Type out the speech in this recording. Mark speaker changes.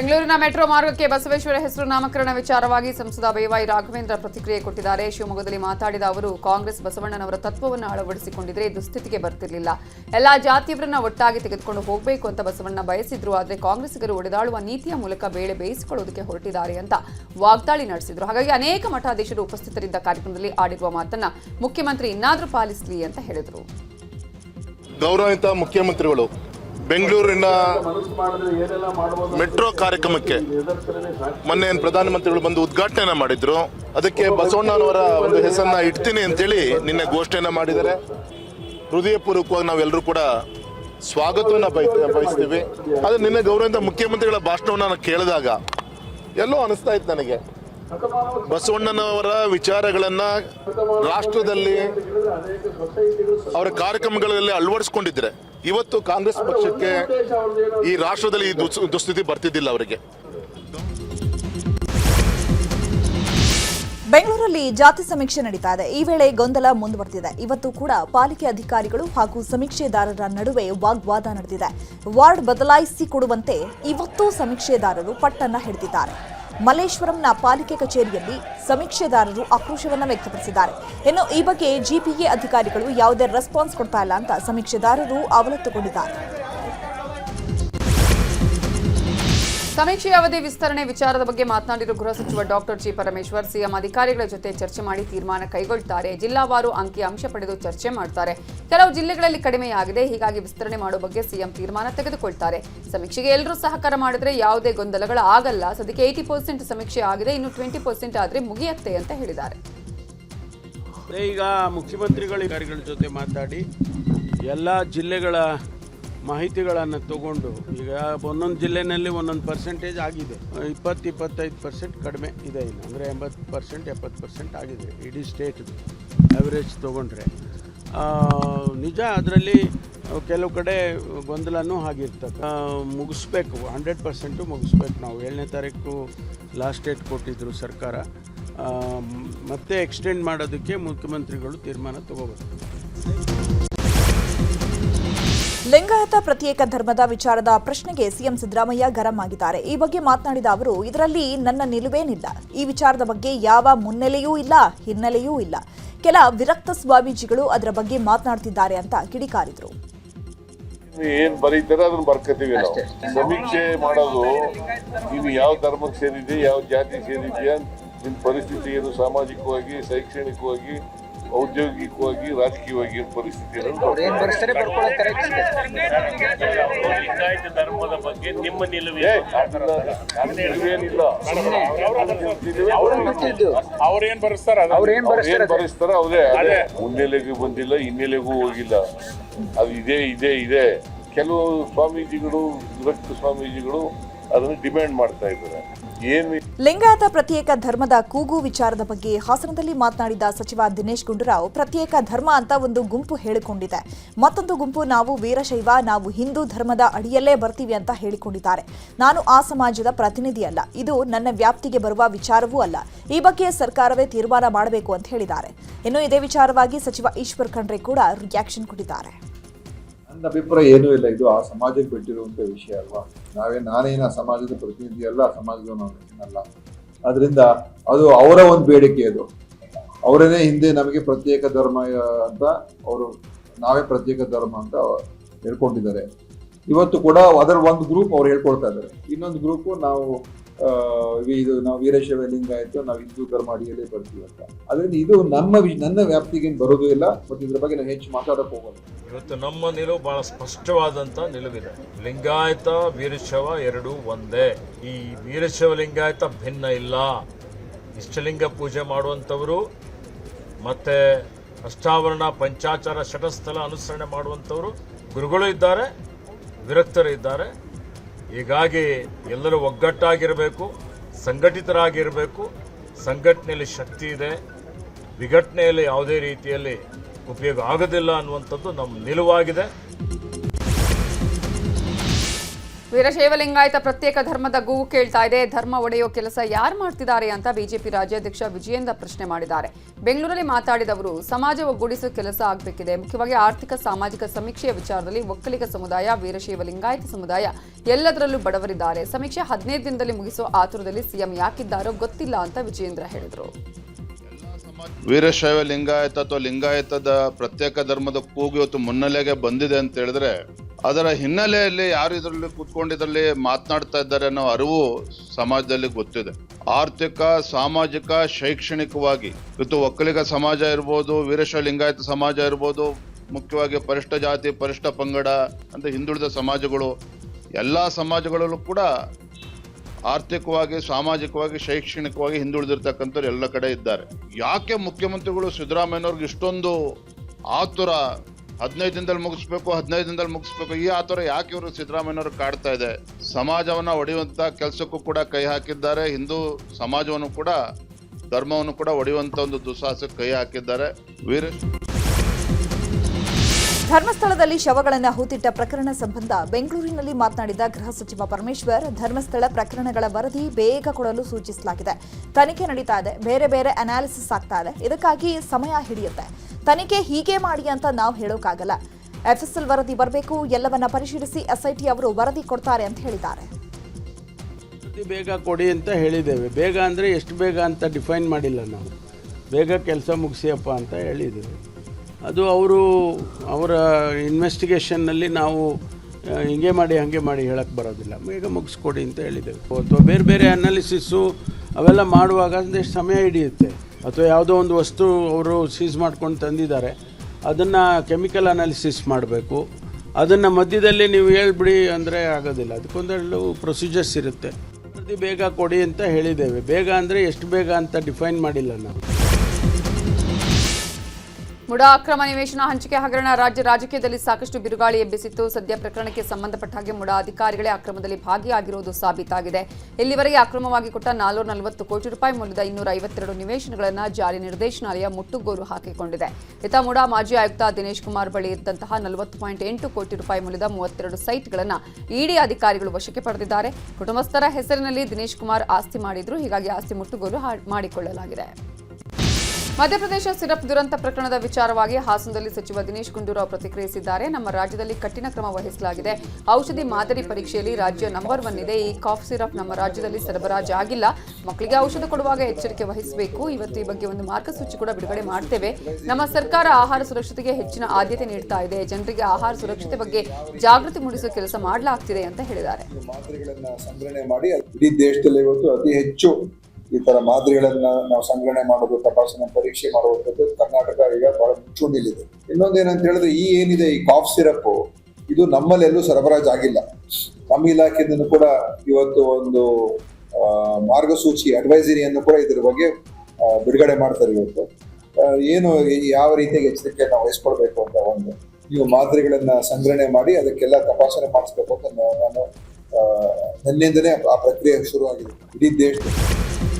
Speaker 1: ಬೆಂಗಳೂರಿನ ಮೆಟ್ರೋ ಮಾರ್ಗಕ್ಕೆ ಬಸವೇಶ್ವರ ಹೆಸರು ನಾಮಕರಣ ವಿಚಾರವಾಗಿ ಸಂಸದ ಬೇವಾಯಿ ರಾಘವೇಂದ್ರ ಪ್ರತಿಕ್ರಿಯೆ ಕೊಟ್ಟಿದ್ದಾರೆ. ಶಿವಮೊಗ್ಗದಲ್ಲಿ ಮಾತಾಡಿದ ಅವರು, ಕಾಂಗ್ರೆಸ್ ಬಸವಣ್ಣನವರ ತತ್ವವನ್ನು ಅಳವಡಿಸಿಕೊಂಡಿದ್ರೆ ದುಸ್ಥಿತಿಗೆ ಬರ್ತಿರಲಿಲ್ಲ. ಎಲ್ಲಾ ಜಾತಿಯವರನ್ನ ಒಟ್ಟಾಗಿ ತೆಗೆದುಕೊಂಡು ಹೋಗಬೇಕು ಅಂತ ಬಸವಣ್ಣ ಬಯಸಿದ್ರು. ಆದರೆ ಕಾಂಗ್ರೆಸ್ಸಿಗರು ಒಡೆದಾಳುವ ನೀತಿಯ ಮೂಲಕ ಬೇಳೆ ಬೇಯಿಸಿಕೊಳ್ಳುವುದಕ್ಕೆ ಹೊರಟಿದ್ದಾರೆ ಅಂತ ವಾಗ್ದಾಳಿ ನಡೆಸಿದ್ರು. ಹಾಗಾಗಿ ಅನೇಕ ಮಠಾಧೀಶರು ಉಪಸ್ಥಿತರಿದ್ದ ಕಾರ್ಯಕ್ರಮದಲ್ಲಿ ಆಡಿರುವ ಮಾತನ್ನ ಮುಖ್ಯಮಂತ್ರಿ ಇನ್ನಾದರೂ ಪಾಲಿಸಲಿ ಅಂತ ಹೇಳಿದರು.
Speaker 2: ಬೆಂಗಳೂರಿನ ಮೆಟ್ರೋ ಕಾರ್ಯಕ್ರಮಕ್ಕೆ ಮೊನ್ನೆ ಏನು ಪ್ರಧಾನಮಂತ್ರಿಗಳು ಬಂದು ಉದ್ಘಾಟನೆ ಮಾಡಿದ್ರು. ಅದಕ್ಕೆ ಬಸವಣ್ಣನವರ ಒಂದು ಹೆಸರನ್ನ ಇಡ್ತೀನಿ ಅಂತೇಳಿ ನಿನ್ನೆ ಘೋಷಣೆಯನ್ನ ಮಾಡಿದ್ದಾರೆ. ಹೃದಯಪೂರ್ವಕವಾಗಿ ನಾವೆಲ್ಲರೂ ಕೂಡ ಸ್ವಾಗತವನ್ನು ಬಯಸ್- ಬಯಸ್ತೀವಿ. ಆದರೆ ನಿನ್ನೆ ಗೌರವಿಂದ ಮುಖ್ಯಮಂತ್ರಿಗಳ ಭಾಷಣವನ್ನು ನಾನು ಕೇಳಿದಾಗ ಎಲ್ಲೋ ಅನಿಸ್ತಾ ಇತ್ತು ನನಗೆ. ಬಸವಣ್ಣನವರ ವಿಚಾರಗಳನ್ನ ರಾಷ್ಟ್ರದಲ್ಲಿ ಅವರ ಕಾರ್ಯಕ್ರಮಗಳಲ್ಲಿ ಅಳವಡಿಸ್ಕೊಂಡಿದ್ರೆ ಇವತ್ತು ಕಾಂಗ್ರೆಸ್ ಪಕ್ಷಕ್ಕೆ ಈ ರಾಷ್ಟ್ರದಲ್ಲಿ ಈ ದುಸ್ಥಿತಿ ಬರ್ತಿದ್ದಿಲ್ಲ ಅವರಿಗೆ.
Speaker 3: ಬೆಂಗಳೂರಲ್ಲಿ ಜಾತಿ ಸಮೀಕ್ಷೆ ನಡೀತಾ ಇದೆ. ಈ ವೇಳೆ ಗೊಂದಲ ಮುಂದುವರೆದಿದೆ. ಇವತ್ತು ಕೂಡ ಪಾಲಿಕೆ ಅಧಿಕಾರಿಗಳು ಹಾಗೂ ಸಮೀಕ್ಷೆದಾರರ ನಡುವೆ ವಾಗ್ವಾದ ನಡೆದಿದೆ. ವಾರ್ಡ್ ಬದಲಾಯಿಸಿ ಕೊಡುವಂತೆ ಇವತ್ತೂ ಸಮೀಕ್ಷೆದಾರರು ಪಟ್ಟನ್ನ ಹಿಡಿದಿದ್ದಾರೆ. ಮಲ್ಲೇಶ್ವರಂನ ಪಾಲಿಕೆ ಕಚೇರಿಯಲ್ಲಿ ಸಮೀಕ್ಷೆದಾರರು ಆಕ್ರೋಶವನ್ನು ವ್ಯಕ್ತಪಡಿಸಿದ್ದಾರೆ. ಇನ್ನು ಈ ಬಗ್ಗೆ ಜಿಪಿಎ ಅಧಿಕಾರಿಗಳು ಯಾವುದೇ ರೆಸ್ಪಾನ್ಸ್ ಕೊಡ್ತಾ ಇಲ್ಲ ಅಂತ ಸಮೀಕ್ಷೆದಾರರು ಅವಲತ್ತುಕೊಂಡಿದ್ದಾರೆ
Speaker 1: ಸಮೀಕ್ಷೆ ಅವಧಿ ವಿಸ್ತರಣೆ ವಿಚಾರದ ಬಗ್ಗೆ ಮಾತನಾಡಿರುವ ಗೃಹ ಸಚಿವ ಡಾಕ್ಟರ್ ಜಿ ಪರಮೇಶ್ವರ್, ಸಿಎಂ ಅಧಿಕಾರಿಗಳ ಜೊತೆ ಚರ್ಚೆ ಮಾಡಿ ತೀರ್ಮಾನ ಕೈಗೊಳ್ತಾರೆ ಜಿಲ್ಲಾವಾರು ಅಂಕಿ ಅಂಶ ಪಡೆದು ಚರ್ಚೆ ಮಾಡ್ತಾರೆ. ಕೆಲವು ಜಿಲ್ಲೆಗಳಲ್ಲಿ ಕಡಿಮೆಯಾಗಿದೆ. ಹೀಗಾಗಿ ವಿಸ್ತರಣೆ ಮಾಡುವ ಬಗ್ಗೆ ಸಿಎಂ ತೀರ್ಮಾನ ತೆಗೆದುಕೊಳ್ತಾರೆ. ಸಮೀಕ್ಷೆಗೆ ಎಲ್ಲರೂ ಸಹಕಾರ ಮಾಡಿದ್ರೆ ಯಾವುದೇ ಗೊಂದಲಗಳು ಆಗಲ್ಲ. ಸದ್ಯಕ್ಕೆ ಏಯ್ಟಿ ಪರ್ಸೆಂಟ್ ಸಮೀಕ್ಷೆ ಆಗಿದೆ. ಇನ್ನು ಟ್ವೆಂಟಿ ಪರ್ಸೆಂಟ್ ಆದರೆ ಮುಗಿಯತ್ತೆ ಅಂತ ಹೇಳಿದ್ದಾರೆ.
Speaker 4: ಈಗ ಮುಖ್ಯಮಂತ್ರಿಗಳ ಜೊತೆ ಮಾತಾಡಿ ಎಲ್ಲ ಜಿಲ್ಲೆಗಳ ಮಾಹಿತಿಗಳನ್ನು ತಗೊಂಡು, ಈಗ ಒಂದೊಂದು ಜಿಲ್ಲೆನಲ್ಲಿ ಒಂದೊಂದು ಪರ್ಸೆಂಟೇಜ್ ಆಗಿದೆ. ಇಪ್ಪತ್ತು, ಇಪ್ಪತ್ತೈದು ಪರ್ಸೆಂಟ್ ಕಡಿಮೆ ಇದೆ ಇನ್ನು. ಅಂದರೆ ಎಂಬತ್ತು ಪರ್ಸೆಂಟ್ ಎಪ್ಪತ್ತು ಪರ್ಸೆಂಟ್ ಆಗಿದೆ ಇಡೀ ಸ್ಟೇಟ್ ಆ್ಯಾವ್ರೇಜ್ ತೊಗೊಂಡ್ರೆ. ನಿಜ ಅದರಲ್ಲಿ ಕೆಲವು ಕಡೆ ಗೊಂದಲನೂ ಆಗಿರ್ತದೆ. ಮುಗಿಸ್ಬೇಕು ಹಂಡ್ರೆಡ್ ಪರ್ಸೆಂಟು ಮುಗಿಸ್ಬೇಕು ನಾವು. ಏಳನೇ ತಾರೀಕು ಲಾಸ್ಟ್ ಡೇಟ್ ಕೊಟ್ಟಿದ್ದರು ಸರ್ಕಾರ. ಮತ್ತೆ ಎಕ್ಸ್ಟೆಂಡ್ ಮಾಡೋದಕ್ಕೆ ಮುಖ್ಯಮಂತ್ರಿಗಳು ತೀರ್ಮಾನ ತಗೋಬೇಕು.
Speaker 3: ಲಿಂಗಾಯತ ಪ್ರತ್ಯೇಕ ಧರ್ಮದ ವಿಚಾರದ ಪ್ರಶ್ನೆಗೆ ಸಿಎಂ ಸಿದ್ದರಾಮಯ್ಯ ಗರಂ ಆಗಿದ್ದಾರೆ ಈ ಬಗ್ಗೆ ಮಾತನಾಡಿದ ಅವರು ಇದರಲ್ಲಿ ನನ್ನ ನಿಲುವೇನಿಲ್ಲ. ಈ ವಿಚಾರದ ಬಗ್ಗೆ ಯಾವ ಮುನ್ನೆಲೆಯೂ ಇಲ್ಲ ಹಿನ್ನೆಲೆಯೂ ಇಲ್ಲ. ಕೆಲ ವಿರಕ್ತ ಸ್ವಾಮೀಜಿಗಳು ಅದರ ಬಗ್ಗೆ ಮಾತನಾಡ್ತಿದ್ದಾರೆ ಅಂತ ಕಿಡಿಕಾರಿದ್ರು.
Speaker 5: ಏನ್ ಬರೀತಾರೆ ಅದನ್ನ ಬರ್ಕತೀವಿ ನಾವು. ಸಮೀಕ್ಷೆ ಮಾಡೋದು ನೀವು ಯಾವ ಧರ್ಮಕ್ಕೆ ಸೇರಿದೆ ಯಾವ ಜಾತಿ ಸೇರಿದೆಯಾ ನಿಮ್ ಪರಿಸ್ಥಿತಿ ಏನು ಸಾಮಾಜಿಕವಾಗಿ ಶೈಕ್ಷಣಿಕವಾಗಿ ಔದ್ಯೋಗಿಕವಾಗಿ ರಾಜಕೀಯವಾಗಿ ಏನ್ ಪರಿಸ್ಥಿತಿ
Speaker 6: ಧರ್ಮದ ಬಗ್ಗೆ ನಿಮ್ಮ ನಿಲುವು ಅವ್ರೇನ್ ಬರೆಸ್ತಾರ
Speaker 7: ಅವ್ರು ಏನ್ ಬರ್ಸ್ತಾರೆ
Speaker 5: ಬರೆಸ್ತಾರ ಅವರೇ. ಅದೇ. ಮುನ್ನೆಲೆಗೂ ಬಂದಿಲ್ಲ ಹಿನ್ನೆಲೆಗೂ ಹೋಗಿಲ್ಲ. ಅದು ಇದೆ ಇದೆ ಇದೆ. ಕೆಲವು ಸ್ವಾಮೀಜಿಗಳು ವಿರಕ್ತ ಸ್ವಾಮೀಜಿಗಳು ಅದನ್ನು ಡಿಮ್ಯಾಂಡ್ ಮಾಡ್ತಾ ಇದ್ದಾರೆ.
Speaker 3: ಲಿಂಗಾಯತ ಪ್ರತ್ಯೇಕ ಧರ್ಮದ ಕೂಗು ವಿಚಾರದ ಬಗ್ಗೆ ಹಾಸನದಲ್ಲಿ ಮಾತನಾಡಿದ ಸಚಿವ ದಿನೇಶ್ ಗುಂಡೂರಾವ್, ಪ್ರತ್ಯೇಕ ಧರ್ಮ ಅಂತ ಒಂದು ಗುಂಪು ಹೇಳಿಕೊಂಡಿದೆ. ಮತ್ತೊಂದು ಗುಂಪು, ನಾವು ವೀರಶೈವ, ನಾವು ಹಿಂದೂ ಧರ್ಮದ ಅಡಿಯಲ್ಲೇ ಬರ್ತೀವಿ ಅಂತ ಹೇಳಿಕೊಂಡಿದ್ದಾರೆ. ನಾನು ಆ ಸಮಾಜದ ಪ್ರತಿನಿಧಿಯಲ್ಲ ಇದು ನನ್ನ ವ್ಯಾಪ್ತಿಗೆ ಬರುವ ವಿಚಾರವೂ ಅಲ್ಲ. ಈ ಬಗ್ಗೆ ಸರ್ಕಾರವೇ ತೀರ್ಮಾನ ಮಾಡಬೇಕು ಅಂತ ಹೇಳಿದ್ದಾರೆ. ಇನ್ನು ಇದೇ ವಿಚಾರವಾಗಿ ಸಚಿವ ಈಶ್ವರ್ ಖಂಡ್ರೆ ಕೂಡ ರಿಯಾಕ್ಷನ್ ಕೊಟ್ಟಿದ್ದಾರೆ.
Speaker 8: ನನ್ನ ಅಭಿಪ್ರಾಯ ಏನೂ ಇಲ್ಲ. ಇದು ಆ ಸಮಾಜಕ್ಕೆ ಬಿಟ್ಟಿರುವಂಥ ವಿಷಯ ಅಲ್ವಾ? ನಾವೇ ನಾನೇನು ಆ ಸಮಾಜದ ಪ್ರತಿನಿಧಿ ಅಲ್ಲ, ಆ ಸಮಾಜದ ಅಲ್ಲ ಅದರಿಂದ ಅದು ಅವರ ಒಂದು ಬೇಡಿಕೆ ಅದು. ಅವರೇನೇ ಹಿಂದೆ ನಮಗೆ ಪ್ರತ್ಯೇಕ ಧರ್ಮ ಅಂತ ಅವರು, ನಾವೇ ಪ್ರತ್ಯೇಕ ಧರ್ಮ ಅಂತ ಹೇಳ್ಕೊಂಡಿದ್ದಾರೆ. ಇವತ್ತು ಕೂಡ ಅದರ ಒಂದು ಗ್ರೂಪ್ ಅವ್ರು ಹೇಳ್ಕೊಳ್ತಾ ಇದ್ದಾರೆ. ಇನ್ನೊಂದು ಗ್ರೂಪು ನಾವು ಇದು ನಾವು ವೀರಶೈವ ಆಯಿತು, ನಾವು ಹಿಂದೂ ಧರ್ಮ ಅಡಿಯಲ್ಲೇ ಬರ್ತೀವಿ ಅಂತ. ಅದರಿಂದ ಇದು ನಮ್ಮ ನನ್ನ ವ್ಯಾಪ್ತಿಗೆ ಬರೋದು ಇಲ್ಲ ಮತ್ತು ಇದ್ರ ಬಗ್ಗೆ ನಾವು ಹೆಚ್ಚು ಮಾತಾಡಕ್ಕೆ ಹೋಗಲ್ಲ
Speaker 9: ಇವತ್ತು ನಮ್ಮ ನಿಲುವು ಬಹಳ ಸ್ಪಷ್ಟವಾದಂಥ ನಿಲುವಿದೆ. ಲಿಂಗಾಯತ ವೀರಶವ ಎರಡೂ ಒಂದೇ. ಈ ವೀರಶವ ಲಿಂಗಾಯತ ಭಿನ್ನ ಇಲ್ಲ. ಇಷ್ಟಲಿಂಗ ಪೂಜೆ ಮಾಡುವಂಥವರು ಮತ್ತೆ ಅಷ್ಟಾವರಣ, ಪಂಚಾಚಾರ ಶಟಸ್ಥಲ ಅನುಸರಣೆ ಮಾಡುವಂಥವರು ಗುರುಗಳು ಇದ್ದಾರೆ, ವಿರಕ್ತರು ಇದ್ದಾರೆ. ಹೀಗಾಗಿ ಎಲ್ಲರೂ ಒಗ್ಗಟ್ಟಾಗಿರಬೇಕು, ಸಂಘಟಿತರಾಗಿರಬೇಕು. ಸಂಘಟನೆಯಲ್ಲಿ ಶಕ್ತಿ ಇದೆ. ವಿಘಟನೆಯಲ್ಲಿ ಯಾವುದೇ ರೀತಿಯಲ್ಲಿ ಉಪಯೋಗ ಆಗೋದಿಲ್ಲ ಅನ್ನುವಂಥದ್ದು ನಮ್ಮ ನಿಲುವಾಗಿದೆ.
Speaker 1: ವೀರಶೈವ ಲಿಂಗಾಯತ ಪ್ರತ್ಯೇಕ ಧರ್ಮದ ಗೂಗು ಕೇಳ್ತಾ ಇದೆ. ಧರ್ಮ ಒಡೆಯೋ ಕೆಲಸ ಯಾರು ಮಾಡ್ತಿದ್ದಾರೆ ಅಂತ ಬಿಜೆಪಿ ರಾಜ್ಯಾಧ್ಯಕ್ಷ ವಿಜಯೇಂದ್ರ ಪ್ರಶ್ನೆ ಮಾಡಿದ್ದಾರೆ. ಬೆಂಗಳೂರಲ್ಲಿ ಮಾತಾಡಿದವರು, ಸಮಾಜ ಒಗ್ಗೂಡಿಸೋ ಕೆಲಸ ಆಗಬೇಕಿದೆ. ಮುಖ್ಯವಾಗಿ ಆರ್ಥಿಕ, ಸಾಮಾಜಿಕ ಸಮೀಕ್ಷೆಯ ವಿಚಾರದಲ್ಲಿ ಒಕ್ಕಲಿಗ ಸಮುದಾಯ ವೀರಶೈವ ಲಿಂಗಾಯತ ಸಮುದಾಯ ಎಲ್ಲದರಲ್ಲೂ ಬಡವರಿದ್ದಾರೆ. ಸಮೀಕ್ಷೆ ಹದಿನೈದು ದಿನದಲ್ಲಿ ಮುಗಿಸುವ ಆತುರದಲ್ಲಿ ಸಿಎಂ ಯಾಕಿದ್ದಾರೋ ಗೊತ್ತಿಲ್ಲ ಅಂತ ವಿಜಯೇಂದ್ರ ಹೇಳಿದರು.
Speaker 7: ವೀರಶೈವ ಲಿಂಗಾಯತ ಅಥವಾ ಲಿಂಗಾಯತದ ಪ್ರತ್ಯೇಕ ಧರ್ಮದ ಕೂಗು ಇವತ್ತು ಮುನ್ನೆಲೆಗೆ ಬಂದಿದೆ ಅಂತ ಹೇಳಿದ್ರೆ ಅದರ ಹಿನ್ನೆಲೆಯಲ್ಲಿ ಯಾರು ಇದರಲ್ಲಿ ಕೂತ್ಕೊಂಡಿದ್ರಲ್ಲಿ ಮಾತನಾಡ್ತಾ ಇದ್ದಾರೆ ಅನ್ನೋ ಅರಿವು ಸಮಾಜದಲ್ಲಿ ಗೊತ್ತಿದೆ. ಆರ್ಥಿಕ, ಸಾಮಾಜಿಕ, ಶೈಕ್ಷಣಿಕವಾಗಿ ಇವತ್ತು ಒಕ್ಕಲಿಗ ಸಮಾಜ ಇರ್ಬೋದು ವೀರಶೈವ ಲಿಂಗಾಯತ ಸಮಾಜ ಇರ್ಬೋದು, ಮುಖ್ಯವಾಗಿ ಪರಿಷ್ಠ ಜಾತಿ, ಪರಿಷ್ಠ ಪಂಗಡ ಅಂತ ಹಿಂದುಳಿದ ಸಮಾಜಗಳು, ಎಲ್ಲ ಸಮಾಜಗಳಲ್ಲೂ ಕೂಡ ಆರ್ಥಿಕವಾಗಿ, ಸಾಮಾಜಿಕವಾಗಿ, ಶೈಕ್ಷಣಿಕವಾಗಿ ಹಿಂದುಳಿದಿರ್ತಕ್ಕಂಥವ್ರು ಎಲ್ಲ ಕಡೆ ಇದ್ದಾರೆ. ಯಾಕೆ ಮುಖ್ಯಮಂತ್ರಿಗಳು ಸಿದ್ದರಾಮಯ್ಯನವ್ರಿಗೆ ಇಷ್ಟೊಂದು ಆತುರ ಹದಿನೈದು ದಿನದಲ್ಲಿ ಮುಗಿಸ್ಬೇಕು ಹದಿನೈದು ದಿನದಲ್ಲಿ ಮುಗಿಸ್ಬೇಕು. ಈ ಆ ಥರ ಯಾಕೆ ಇವರು ಸಿದ್ದರಾಮಯ್ಯವರು ಕಾಡ್ತಾ ಇದೆ? ಸಮಾಜವನ್ನು ಒಡೆಯುವಂಥ ಕೆಲಸಕ್ಕೂ ಕೂಡ ಕೈ ಹಾಕಿದ್ದಾರೆ. ಹಿಂದೂ ಸಮಾಜವನ್ನು ಕೂಡ, ಧರ್ಮವನ್ನು ಕೂಡ ಒಡೆಯುವಂಥ ಒಂದು ದುಸ್ಸಾಹಸಕ್ಕೆ ಕೈ ಹಾಕಿದ್ದಾರೆ. ವೀರ
Speaker 3: ಧರ್ಮಸ್ಥಳದಲ್ಲಿ ಶವಗಳನ್ನು ಹೂತಿಟ್ಟ ಪ್ರಕರಣ ಸಂಬಂಧ ಬೆಂಗಳೂರಿನಲ್ಲಿ ಮಾತನಾಡಿದ ಗೃಹ ಸಚಿವ ಪರಮೇಶ್ವರ್, ಧರ್ಮಸ್ಥಳ ಪ್ರಕರಣಗಳ ವರದಿ ಬೇಗ ಕೊಡಲು ಸೂಚಿಸಲಾಗಿದೆ. ತನಿಖೆ ನಡೀತಾ ಇದೆ. ಬೇರೆ ಬೇರೆ ಅನಾಲಿಸಿಸ್ ಆಗ್ತಾ ಇದೆ. ಇದಕ್ಕಾಗಿ ಸಮಯ ಹಿಡಿಯುತ್ತೆ. ತನಿಖೆ ಹೀಗೆ ಮಾಡಿ ಅಂತ ನಾವು ಹೇಳೋಕ್ಕಾಗಲ್ಲ ಎಫ್ಎಸ್ಎಲ್ ವರದಿ ಬರಬೇಕು. ಎಲ್ಲವನ್ನ ಪರಿಶೀಲಿಸಿ ಎಸ್ಐಟಿ ಅವರು ವರದಿ ಕೊಡ್ತಾರೆ ಅಂತ ಹೇಳಿದ್ದಾರೆ.
Speaker 4: ಬೇಗ ಕೊಡಿ ಅಂತ ಹೇಳಿದ್ದೇವೆ. ಬೇಗ ಅಂದರೆ ಎಷ್ಟು ಬೇಗ ಅಂತ ಡಿಫೈನ್ ಮಾಡಿಲ್ಲ ನಾವು. ಬೇಗ ಕೆಲಸ ಮುಗಿಸಿಯಪ್ಪ ಅಂತ ಹೇಳಿದ್ದೇವೆ. ಅದು ಅವರು ಅವರ ಇನ್ವೆಸ್ಟಿಗೇಷನ್ನಲ್ಲಿ ನಾವು ಹಿಂಗೆ ಮಾಡಿ, ಹಾಗೆ ಮಾಡಿ ಹೇಳಕ್ಕೆ ಬರೋದಿಲ್ಲ. ಬೇಗ ಮುಗಿಸ್ಕೊಡಿ ಅಂತ ಹೇಳಿದ್ದೇವೆ. ಅಥವಾ ಬೇರೆ ಬೇರೆ ಅನಾಲಿಸಿಸ್ಸು ಅವೆಲ್ಲ ಮಾಡುವಾಗ ಒಂದಷ್ಟು ಸಮಯ ಹಿಡಿಯುತ್ತೆ? ಅಥವಾ ಯಾವುದೋ ಒಂದು ವಸ್ತು ಅವರು ಸೀಸ್ ಮಾಡ್ಕೊಂಡು ತಂದಿದ್ದಾರೆ, ಅದನ್ನು ಕೆಮಿಕಲ್ ಅನಾಲಿಸಿಸ್ ಮಾಡಬೇಕು. ಅದನ್ನು ಮಧ್ಯದಲ್ಲಿ ನೀವು ಹೇಳ್ಬಿಡಿ ಅಂದರೆ ಆಗೋದಿಲ್ಲ. ಅದಕ್ಕೊಂದೆರಡು ಪ್ರೊಸೀಜರ್ಸ್ ಇರುತ್ತೆ. ಬೇಗ ಕೊಡಿ ಅಂತ ಹೇಳಿದ್ದೇವೆ. ಬೇಗ ಅಂದರೆ ಎಷ್ಟು ಬೇಗ ಅಂತ ಡಿಫೈನ್ ಮಾಡಿಲ್ಲ ನಾವು.
Speaker 1: ಮುಡಾ ಅಕ್ರಮ ನಿವೇಶನ ಹಂಚಿಕೆ ಹಗರಣ ರಾಜ್ಯ ರಾಜಕೀಯದಲ್ಲಿ ಸಾಕಷ್ಟು ಬಿರುಗಾಳಿ ಎಬ್ಬಿಸಿತ್ತು. ಸದ್ಯ ಪ್ರಕರಣಕ್ಕೆ ಸಂಬಂಧಪಟ್ಟ ಹಾಗೆ ಮುಡಾ ಅಧಿಕಾರಿಗಳೇ ಅಕ್ರಮದಲ್ಲಿ ಭಾಗಿಯಾಗಿರುವುದು ಸಾಬೀತಾಗಿದೆ. ಇಲ್ಲಿವರೆಗೆ ಅಕ್ರಮವಾಗಿ ಕೊಟ್ಟ ನಾಲ್ನೂರ ನಲವತ್ತು ಕೋಟಿ ರೂಪಾಯಿ ಮೌಲ್ಯದ ಇನ್ನೂರ ಐವತ್ತೆರಡು ನಿವೇಶನಗಳನ್ನು ಜಾರಿ ನಿರ್ದೇಶನಾಲಯ ಮುಟ್ಟುಗೋಲು ಹಾಕಿಕೊಂಡಿದೆ. ಇತ ಮುಡಾ ಮಾಜಿ ಆಯುಕ್ತ ದಿನೇಶ್ ಕುಮಾರ್ ಬಳಿ ಇದ್ದಂತಹ ನಲವತ್ತು ಪಾಯಿಂಟ್ ಎಂಟು ಕೋಟಿ ರೂಪಾಯಿ ಮೌಲ್ಯದ ಮೂವತ್ತೆರಡು ಸೈಟ್ಗಳನ್ನು ಇಡಿ ಅಧಿಕಾರಿಗಳು ವಶಕ್ಕೆ ಪಡೆದಿದ್ದಾರೆ. ಕುಟುಂಬಸ್ಥರ ಹೆಸರಿನಲ್ಲಿ ದಿನೇಶ್ ಕುಮಾರ್ ಆಸ್ತಿ ಮಾಡಿದ್ರು. ಹೀಗಾಗಿ ಆಸ್ತಿ ಮುಟ್ಟುಗೋಲು ಮಾಡಿಕೊಳ್ಳಲಾಗಿದೆ. ಮಧ್ಯಪ್ರದೇಶ ಸಿರಪ್ ದುರಂತ ಪ್ರಕರಣದ ವಿಚಾರವಾಗಿ ಹಾಸನದಲ್ಲಿ ಸಚಿವ ದಿನೇಶ್ ಗುಂಡೂರಾವ್ ಪ್ರತಿಕ್ರಿಯಿಸಿದ್ದಾರೆ. ನಮ್ಮ ರಾಜ್ಯದಲ್ಲಿ ಕಠಿಣ ಕ್ರಮ ವಹಿಸಲಾಗಿದೆ. ಔಷಧಿ ಮಾದರಿ ಪರೀಕ್ಷೆಯಲ್ಲಿ ರಾಜ್ಯ ನಂಬರ್ ಒನ್ ಇದೆ. ಈ ಕಾಫ್ ಸಿರಪ್ ನಮ್ಮ ರಾಜ್ಯದಲ್ಲಿ ಸರಬರಾಜು ಆಗಿಲ್ಲ. ಮಕ್ಕಳಿಗೆ ಔಷಧ ಕೊಡುವಾಗ ಎಚ್ಚರಿಕೆ ವಹಿಸಬೇಕು. ಇವತ್ತು ಈ ಬಗ್ಗೆ ಒಂದು ಮಾರ್ಗಸೂಚಿ ಕೂಡ ಬಿಡುಗಡೆ ಮಾಡ್ತೇವೆ. ನಮ್ಮ ಸರ್ಕಾರ ಆಹಾರ ಸುರಕ್ಷತೆಗೆ ಹೆಚ್ಚಿನ ಆದ್ಯತೆ ನೀಡ್ತಾ ಇದೆ. ಜನರಿಗೆ ಆಹಾರ ಸುರಕ್ಷತೆ ಬಗ್ಗೆ ಜಾಗೃತಿ ಮೂಡಿಸುವ ಕೆಲಸ ಮಾಡಲಾಗ್ತಿದೆ ಅಂತ ಹೇಳಿದ್ದಾರೆ.
Speaker 8: ಈ ತರ ಮಾದರಿಗಳನ್ನ ನಾವು ಸಂಗ್ರಹಣೆ ಮಾಡೋದು ತಪಾಸಣೆ ಪರೀಕ್ಷೆ ಮಾಡುವಂಥದ್ದು ಕರ್ನಾಟಕ ಈಗ ಬಹಳ ಇನ್ನೊಂದು ಇನ್ನೊಂದೇನಂತ ಹೇಳಿದ್ರೆ ಈ ಏನಿದೆ ಈ ಕಾಫ್ ಸಿರಪ್ ಇದು ನಮ್ಮಲ್ಲೆಲ್ಲೂ ಸರಬರಾಜು ಆಗಿಲ್ಲ. ನಮ್ಮ ಇಲಾಖೆಯಿಂದ ಕೂಡ ಇವತ್ತು ಒಂದು ಮಾರ್ಗಸೂಚಿ ಅಡ್ವೈಸರಿಯನ್ನು ಕೂಡ ಇದ್ರ ಬಗ್ಗೆ ಬಿಡುಗಡೆ ಮಾಡ್ತಾರೆ ಇವತ್ತು. ಏನು ಯಾವ ರೀತಿಯಾಗಿ ಎಚ್ಚರಿಕೆ ನಾವು ವಹಿಸ್ಕೊಳ್ಬೇಕು ಅಂತ ಒಂದು ನೀವು ಮಾದರಿಗಳನ್ನ ಸಂಗ್ರಹಣೆ ಮಾಡಿ ಅದಕ್ಕೆಲ್ಲ ತಪಾಸಣೆ ಮಾಡಿಸ್ಬೇಕು ಅಂತ ನಾನು- ನಾನು ಆ, ನಿನ್ನೆಯಿಂದನೇ ಆ ಪ್ರಕ್ರಿಯೆ ಶುರುವಾಗಿದೆ. ಇಡೀ ದೇಶದಲ್ಲಿ.